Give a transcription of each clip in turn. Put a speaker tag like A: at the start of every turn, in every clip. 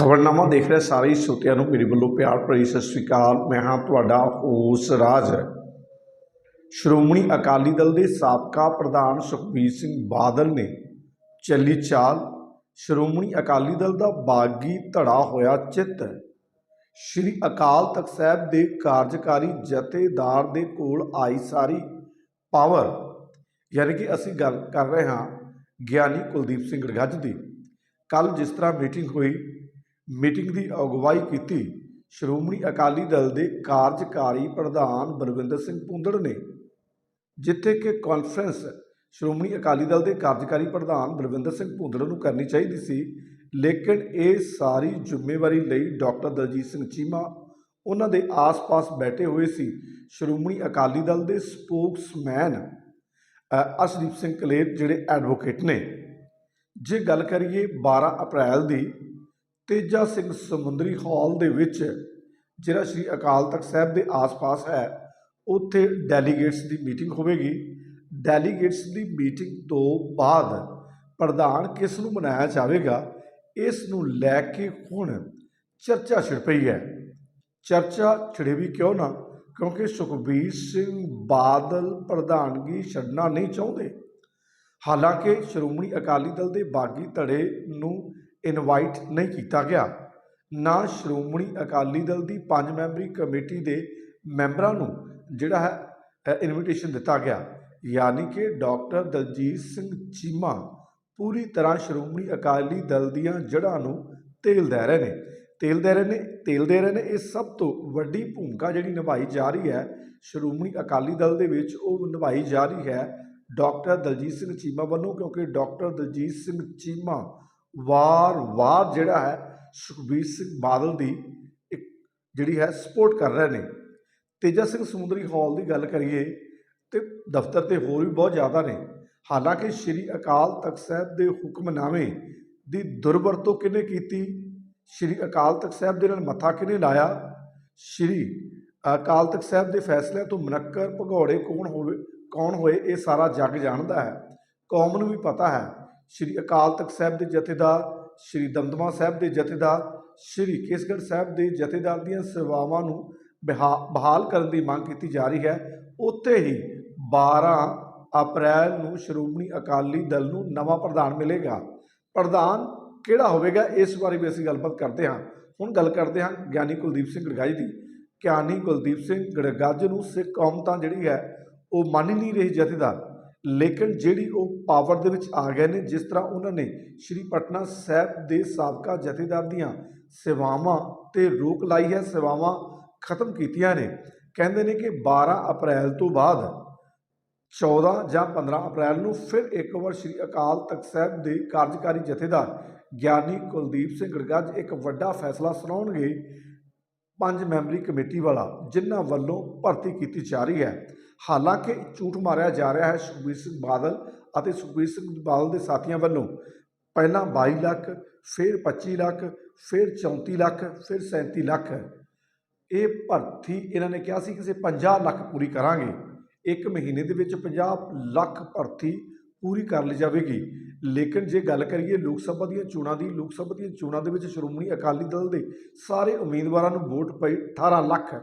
A: ਖਬਰਨਾਮਾ ਦੇਖ ਰਹੇ ਸਾਰੇ ਸਰੋਤਿਆਂ ਨੂੰ ਮੇਰੇ ਵੱਲੋਂ ਪਿਆਰ ਭਰੀ ਸਤਿ ਸ੍ਰੀ ਅਕਾਲ। ਮੈਂ ਹਾਂ ਤੁਹਾਡਾ ਹੋਸ ਰਾਜ। ਸ਼੍ਰੋਮਣੀ ਅਕਾਲੀ ਦਲ ਦੇ ਸਾਬਕਾ ਪ੍ਰਧਾਨ ਸੁਖਬੀਰ ਸਿੰਘ ਬਾਦਲ ਨੇ ਚੱਲੀ ਚਾਲ ਸ਼੍ਰੋਮਣੀ ਅਕਾਲੀ ਦਲ ਦਾ ਬਾਗੀ ਧੜਾ ਹੋਇਆ ਚਿੱਤ। ਸ਼੍ਰੀ ਅਕਾਲ ਤਖਤ ਸਾਹਿਬ ਦੇ ਕਾਰਜਕਾਰੀ ਜਥੇਦਾਰ ਦੇ ਕੋਲ ਆਈ ਸਾਰੀ ਪਾਵਰ। ਯਾਨੀ ਕਿ ਅਸੀਂ ਗੱਲ ਕਰ ਰਹੇ ਹਾਂ ਗਿਆਨੀ ਕੁਲਦੀਪ ਸਿੰਘ ਗੜਗੱਜ ਦੀ। ਕੱਲ ਜਿਸ ਤਰ੍ਹਾਂ ਮੀਟਿੰਗ ਹੋਈ ਮੀਟਿੰਗ ਦੀ ਅਗਵਾਈ ਕੀਤੀ ਸ਼੍ਰੋਮਣੀ ਅਕਾਲੀ ਦਲ ਦੇ ਕਾਰਜਕਾਰੀ ਪ੍ਰਧਾਨ ਬਲਵਿੰਦਰ ਸਿੰਘ ਪੁੰਦੜ ਨੇ ਜਿੱਥੇ ਕਿ ਕਾਨਫਰੰਸ ਸ਼੍ਰੋਮਣੀ ਅਕਾਲੀ ਦਲ ਦੇ ਕਾਰਜਕਾਰੀ ਪ੍ਰਧਾਨ ਬਲਵਿੰਦਰ ਸਿੰਘ ਭੁੰਦੜ ਨੂੰ ਕਰਨੀ ਚਾਹੀਦੀ ਸੀ ਲੇਕਿਨ ਇਹ ਸਾਰੀ ਜ਼ਿੰਮੇਵਾਰੀ ਲਈ ਡਾਕਟਰ ਦਲਜੀਤ ਸਿੰਘ ਚੀਮਾ ਉਹਨਾਂ ਦੇ ਆਸ-ਪਾਸ ਬੈਠੇ ਹੋਏ ਸੀ ਸ਼੍ਰੋਮਣੀ ਅਕਾਲੀ ਦਲ ਦੇ ਸਪੋਕਸਮੈਨ ਅ, ਅਰਸ਼ਦੀਪ ਸਿੰਘ ਕਲੇਰ ਜਿਹੜੇ ਐਡਵੋਕੇਟ ਨੇ। ਜੇ ਗੱਲ ਕਰੀਏ 12 ਅਪ੍ਰੈਲ ਦੀ ਤੇਜਾ ਸਿੰਘ ਸਮੁੰਦਰੀ ਹਾਲ ਦੇ ਵਿੱਚ, ਜਿਹੜਾ ਸ੍ਰੀ ਅਕਾਲ ਤਖਤ ਸਾਹਿਬ ਦੇ ਆਸ-ਪਾਸ ਹੈ, ਉੱਥੇ ਡੈਲੀਗੇਟਸ ਦੀ ਮੀਟਿੰਗ ਹੋਵੇਗੀ। ਡੈਲੀਗੇਟਸ ਦੀ ਮੀਟਿੰਗ ਤੋਂ ਬਾਅਦ ਪ੍ਰਧਾਨ ਕਿਸ ਨੂੰ ਬਣਾਇਆ ਜਾਵੇਗਾ, ਇਸ ਨੂੰ ਲੈ ਕੇ ਹੁਣ ਚਰਚਾ ਛਿੜ ਪਈ ਹੈ। ਚਰਚਾ ਛਿੜੇ ਵੀ ਕਿਉਂ ਨਾ? ਕਿਉਂਕਿ ਸੁਖਬੀਰ ਸਿੰਘ ਬਾਦਲ ਪ੍ਰਧਾਨਗੀ ਛੱਡਣਾ ਨਹੀਂ ਚਾਹੁੰਦੇ। ਹਾਲਾਂਕਿ ਸ਼੍ਰੋਮਣੀ ਅਕਾਲੀ ਦਲ ਦੇ ਬਾਗੀ ਧੜੇ ਨੂੰ ਇਨਵਾਈਟ ਨਹੀਂ ਕੀਤਾ ਗਿਆ। ਨਾ ਸ਼੍ਰੋਮਣੀ ਅਕਾਲੀ ਦਲ ਦੀ ਪੰਜ ਮੈਂਬਰੀ ਕਮੇਟੀ ਦੇ ਮੈਂਬਰਾਂ ਨੂੰ ਜਿਹੜਾ ਹੈ ਇਨਵੀਟੇਸ਼ਨ ਦਿੱਤਾ ਗਿਆ। ਯਾਨੀ ਕਿ ਡਾਕਟਰ ਦਲਜੀਤ ਸਿੰਘ ਚੀਮਾ ਪੂਰੀ ਤਰ੍ਹਾਂ ਸ਼੍ਰੋਮਣੀ ਅਕਾਲੀ ਦਲ ਦੀਆਂ ਜੜ੍ਹਾਂ ਨੂੰ ਤੇਲ ਦੇ ਰਹੇ ਨੇ। ਤੇਲ ਦੇ ਰਹੇ ਨੇ, ਤੇਲ ਦੇ ਰਹੇ ਨੇ, ਇਹ ਸਭ ਤੋਂ ਵੱਡੀ ਭੂਮਿਕਾ ਜਿਹੜੀ ਨਿਭਾਈ ਜਾ ਰਹੀ ਹੈ, ਸ਼੍ਰੋਮਣੀ ਅਕਾਲੀ ਦਲ ਦੇ ਵਿੱਚ ਉਹ ਨਿਭਾਈ ਜਾ ਰਹੀ ਹੈ ਡਾਕਟਰ ਦਲਜੀਤ ਸਿੰਘ ਚੀਮਾ ਵੱਲੋਂ, ਕਿਉਂਕਿ ਡਾਕਟਰ ਦਲਜੀਤ ਸਿੰਘ ਚੀਮਾ ਵਾਰ-ਵਾਰ ਜਿਹੜਾ ਹੈ ਸੁਖਬੀਰ ਸਿੰਘ ਬਾਦਲ ਦੀ ਇੱਕ ਜਿਹੜੀ ਹੈ ਸਪੋਰਟ ਕਰ ਰਹੇ ਨੇ। ਤੇਜਾ ਸਿੰਘ ਸਮੁੰਦਰੀ ਹਾਲ ਦੀ ਗੱਲ ਕਰੀਏ ਤੇ ਦਫ਼ਤਰ ਤੇ ਹੋਰ ਵੀ ਬਹੁਤ ਜ਼ਿਆਦਾ ਨੇ। ਹਾਲਾਂਕਿ ਸ੍ਰੀ ਅਕਾਲ ਤਖਤ ਸਾਹਿਬ ਦੇ ਹੁਕਮਨਾਮੇ ਦੀ ਦੁਰਵਰਤੋਂ ਕਿਹਨੇ ਕੀਤੀ? ਸ੍ਰੀ ਅਕਾਲ ਤਖਤ ਸਾਹਿਬ ਦੇ ਨਾਲ ਮੱਥਾ ਕਿਹਨੇ ਲਾਇਆ? ਸ੍ਰੀ ਅਕਾਲ ਤਖਤ ਸਾਹਿਬ ਦੇ ਫੈਸਲਿਆਂ ਤੋਂ ਮਨੱਕਰ ਭਗੌੜੇ ਕੌਣ ਹੋਵੇ, ਕੌਣ ਹੋਏ, ਇਹ ਸਾਰਾ ਜੱਗ ਜਾਣਦਾ ਹੈ। ਕੌਮ ਨੂੰ ਵੀ ਪਤਾ ਹੈ। ਸ੍ਰੀ ਅਕਾਲ ਤਖਤ ਸਾਹਿਬ ਦੇ ਜਥੇਦਾਰ, ਸ੍ਰੀ ਦਮਦਮਾ ਸਾਹਿਬ ਦੇ ਜਥੇਦਾਰ, ਸ੍ਰੀ ਕੇਸਗੜ੍ਹ ਸਾਹਿਬ ਦੇ ਜਥੇਦਾਰ ਦੀਆਂ ਸੇਵਾਵਾਂ ਨੂੰ ਬਿਹਾ- ਬਹਾਲ ਕਰਨ ਦੀ ਮੰਗ ਕੀਤੀ ਜਾ ਰਹੀ ਹੈ। ਉੱਥੇ ਹੀ 12 ਅਪ੍ਰੈਲ ਨੂੰ ਸ਼੍ਰੋਮਣੀ ਅਕਾਲੀ ਦਲ ਨੂੰ ਨਵਾਂ ਪ੍ਰਧਾਨ ਮਿਲੇਗਾ। ਪ੍ਰਧਾਨ ਕਿਹੜਾ ਹੋਵੇਗਾ? ਇਸ ਬਾਰੇ ਵੀ ਅਸੀਂ ਗੱਲਬਾਤ ਕਰਦੇ ਹਾਂ। ਹੁਣ ਗੱਲ ਕਰਦੇ ਹਾਂ ਗਿਆਨੀ ਕੁਲਦੀਪ ਸਿੰਘ ਗੜਗਾਈ ਦੀ। ਗਿਆਨੀ ਕੁਲਦੀਪ ਸਿੰਘ ਗੜਗੱਜ ਨੂੰ ਸਿੱਖ ਕੌਮ ਤਾਂ ਜਿਹੜੀ ਹੈ, ਉਹ ਮੰਨ ਨਹੀਂ ਰਹੀ ਜਥੇਦਾਰ। ਲੇਕਿਨ ਜਿਹੜੀ ਉਹ ਪਾਵਰ ਦੇ ਵਿੱਚ ਆ ਗਏ ਨੇ, ਜਿਸ ਤਰ੍ਹਾਂ ਉਹਨਾਂ ਨੇ ਸ਼੍ਰੀ ਪਟਨਾ ਸਾਹਿਬ ਦੇ ਸਾਬਕਾ ਜਥੇਦਾਰ ਦੀਆਂ ਸੇਵਾਵਾਂ ਤੇ ਰੋਕ ਲਾਈ ਹੈ, ਸੇਵਾਵਾਂ ਖਤਮ ਕੀਤੀਆਂ ਨੇ। ਕਹਿੰਦੇ ਨੇ ਕਿ 12 ਅਪ੍ਰੈਲ ਤੋਂ ਬਾਅਦ 14 ਜਾਂ 15 ਅਪ੍ਰੈਲ ਨੂੰ ਫਿਰ ਇੱਕ ਵਾਰ ਸ੍ਰੀ ਅਕਾਲ ਤਖਤ ਸਾਹਿਬ ਦੇ ਕਾਰਜਕਾਰੀ ਜਥੇਦਾਰ ਗਿਆਨੀ ਕੁਲਦੀਪ ਸਿੰਘ ਗੜਗੱਜ ਇੱਕ ਵੱਡਾ ਫੈਸਲਾ ਸੁਣਾਉਣਗੇ ਪੰਜ ਮੈਂਬਰੀ ਕਮੇਟੀ ਵਾਲਾ, ਜਿਨ੍ਹਾਂ ਵੱਲੋਂ ਭਰਤੀ ਕੀਤੀ ਜਾ ਰਹੀ ਹੈ। ਹਾਲਾਂਕਿ ਝੂਠ ਮਾਰਿਆ ਜਾ ਰਿਹਾ ਹੈ ਸੁਖਬੀਰ ਸਿੰਘ ਬਾਦਲ ਅਤੇ ਸੁਖਬੀਰ ਸਿੰਘ ਬਾਦਲ ਦੇ ਸਾਥੀਆਂ ਵੱਲੋਂ। ਪਹਿਲਾਂ 22 ਲੱਖ, ਫਿਰ 25 ਲੱਖ, ਫਿਰ 34 ਲੱਖ, ਫਿਰ 37 ਲੱਖ। ਇਹ ਭਰਤੀ ਇਹਨਾਂ ਨੇ ਕਿਹਾ ਸੀ ਕਿ ਕਿਸੇ 50 ਲੱਖ ਪੂਰੀ ਕਰਾਂਗੇ। ਇੱਕ ਮਹੀਨੇ ਦੇ ਵਿੱਚ 50 ਲੱਖ ਭਰਤੀ ਪੂਰੀ ਕਰ ਲਈ ਜਾਵੇਗੀ। ਲੇਕਿਨ ਜੇ ਗੱਲ ਕਰੀਏ ਲੋਕ ਸਭਾ ਦੀਆਂ ਚੋਣਾਂ ਦੀ, ਲੋਕ ਸਭਾ ਦੀਆਂ ਚੋਣਾਂ ਦੇ ਵਿੱਚ ਸ਼੍ਰੋਮਣੀ ਅਕਾਲੀ ਦਲ ਦੇ ਸਾਰੇ ਉਮੀਦਵਾਰਾਂ ਨੂੰ ਵੋਟ ਪਈ 18 ਲੱਖ।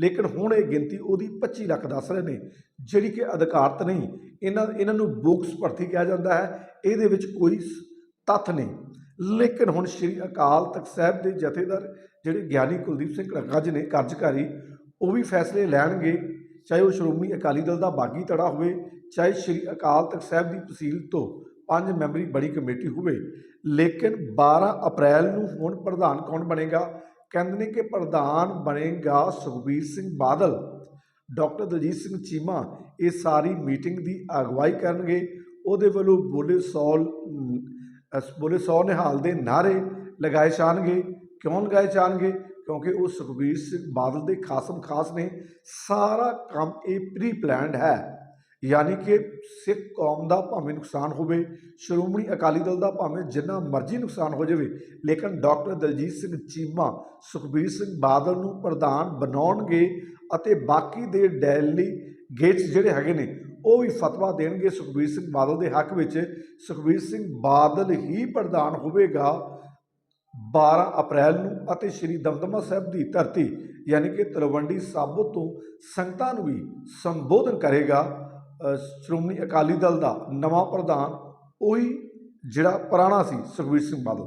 A: ਲੇਕਿਨ ਹੁਣ ਇਹ ਗਿਣਤੀ ਉਹਦੀ 25 ਲੱਖ ਦੱਸ ਰਹੇ ਨੇ, ਜਿਹੜੀ ਕਿ ਅਧਿਕਾਰਤ ਨਹੀਂ। ਇਹਨਾਂ ਇਹਨਾਂ ਨੂੰ ਬੋਕਸ ਭਰਤੀ ਕਿਹਾ ਜਾਂਦਾ ਹੈ। ਇਹਦੇ ਵਿੱਚ ਕੋਈ ਸ- ਤੱਥ ਨਹੀਂ। ਲੇਕਿਨ ਹੁਣ ਸ੍ਰੀ ਅਕਾਲ ਤਖਤ ਸਾਹਿਬ ਦੇ ਜਥੇਦਾਰ ਜਿਹੜੇ ਗਿਆਨੀ ਕੁਲਦੀਪ ਸਿੰਘ ਗੜਗੱਜ ਨੇ ਕਾਰਜਕਾਰੀ, ਉਹ ਵੀ ਫੈਸਲੇ ਲੈਣਗੇ। ਚਾਹੇ ਉਹ ਸ਼੍ਰੋਮਣੀ ਅਕਾਲੀ ਦਲ ਦਾ ਬਾਗੀ ਧੜਾ ਹੋਵੇ, ਚਾਹੇ ਸ੍ਰੀ ਅਕਾਲ ਤਖਤ ਸਾਹਿਬ ਦੀ ਤਹਿਸੀਲ ਤੋਂ ਪੰਜ ਮੈਂਬਰੀ ਬੜੀ ਕਮੇਟੀ ਹੋਵੇ। ਲੇਕਿਨ 12 ਅਪ੍ਰੈਲ ਨੂੰ ਹੁਣ ਪ੍ਰਧਾਨ ਕੌਣ ਬਣੇਗਾ? ਕਹਿੰਦੇ ਨੇ ਕਿ ਪ੍ਰਧਾਨ ਬਣੇਗਾ ਸੁਖਬੀਰ ਸਿੰਘ ਬਾਦਲ। ਡਾਕਟਰ ਦਲਜੀਤ ਸਿੰਘ ਚੀਮਾ ਇਹ ਸਾਰੀ ਮੀਟਿੰਗ ਦੀ ਅਗਵਾਈ ਕਰਨਗੇ। ਉਹਦੇ ਵੱਲੋਂ ਬੋਲੇ ਸੌਲ ਬੋਲੇ ਸੌ ਨਿਹਾਲ ਦੇ ਨਾਰੇ ਲਗਾਏ ਜਾਣਗੇ। ਕਿਉਂ ਲਗਾਏ ਜਾਣਗੇ? ਕਿਉਂਕਿ ਉਹ ਸੁਖਬੀਰ ਸਿੰਘ ਬਾਦਲ ਦੇ ਖਾਸਮ ਖਾਸ ਨੇ। ਸਾਰਾ ਕੰਮ ਇਹ ਪ੍ਰੀ ਪਲਾਨਡ ਹੈ। ਯਾਨੀ ਕਿ ਸਿੱਖ ਕੌਮ ਦਾ ਭਾਵੇਂ ਨੁਕਸਾਨ ਹੋਵੇ, ਸ਼੍ਰੋਮਣੀ ਅਕਾਲੀ ਦਲ ਦਾ ਭਾਵੇਂ ਜਿੰਨਾ ਮਰਜ਼ੀ ਨੁਕਸਾਨ ਹੋ ਜਾਵੇ, ਲੇਕਿਨ ਡਾਕਟਰ ਦਲਜੀਤ ਸਿੰਘ ਚੀਮਾ, ਸੁਖਬੀਰ ਸਿੰਘ ਬਾਦਲ ਨੂੰ ਪ੍ਰਧਾਨ ਬਣਾਉਣਗੇ ਅਤੇ ਬਾਕੀ ਦੇ ਡੈਲੀ ਗੇਟਸ ਜਿਹੜੇ ਹੈਗੇ ਨੇ, ਉਹ ਵੀ ਫਤਵਾ ਦੇਣਗੇ ਸੁਖਬੀਰ ਸਿੰਘ ਬਾਦਲ ਦੇ ਹੱਕ ਵਿੱਚ। ਸੁਖਬੀਰ ਸਿੰਘ ਬਾਦਲ ਹੀ ਪ੍ਰਧਾਨ ਹੋਵੇਗਾ 12 ਅਪ੍ਰੈਲ ਨੂੰ ਅਤੇ ਸ੍ਰੀ ਦਮਦਮਾ ਸਾਹਿਬ ਦੀ ਧਰਤੀ, ਯਾਨੀ ਕਿ ਤਲਵੰਡੀ ਸਾਬੋ ਤੋਂ ਸੰਗਤਾਂ ਨੂੰ ਵੀ ਸੰਬੋਧਨ ਕਰੇਗਾ। ਸ਼੍ਰੋਮਣੀ ਅਕਾਲੀ ਦਲ ਦਾ ਨਵਾਂ ਪ੍ਰਧਾਨ ਉਹੀ ਜਿਹੜਾ ਪੁਰਾਣਾ ਸੀ ਸੁਖਬੀਰ ਸਿੰਘ ਬਾਦਲ।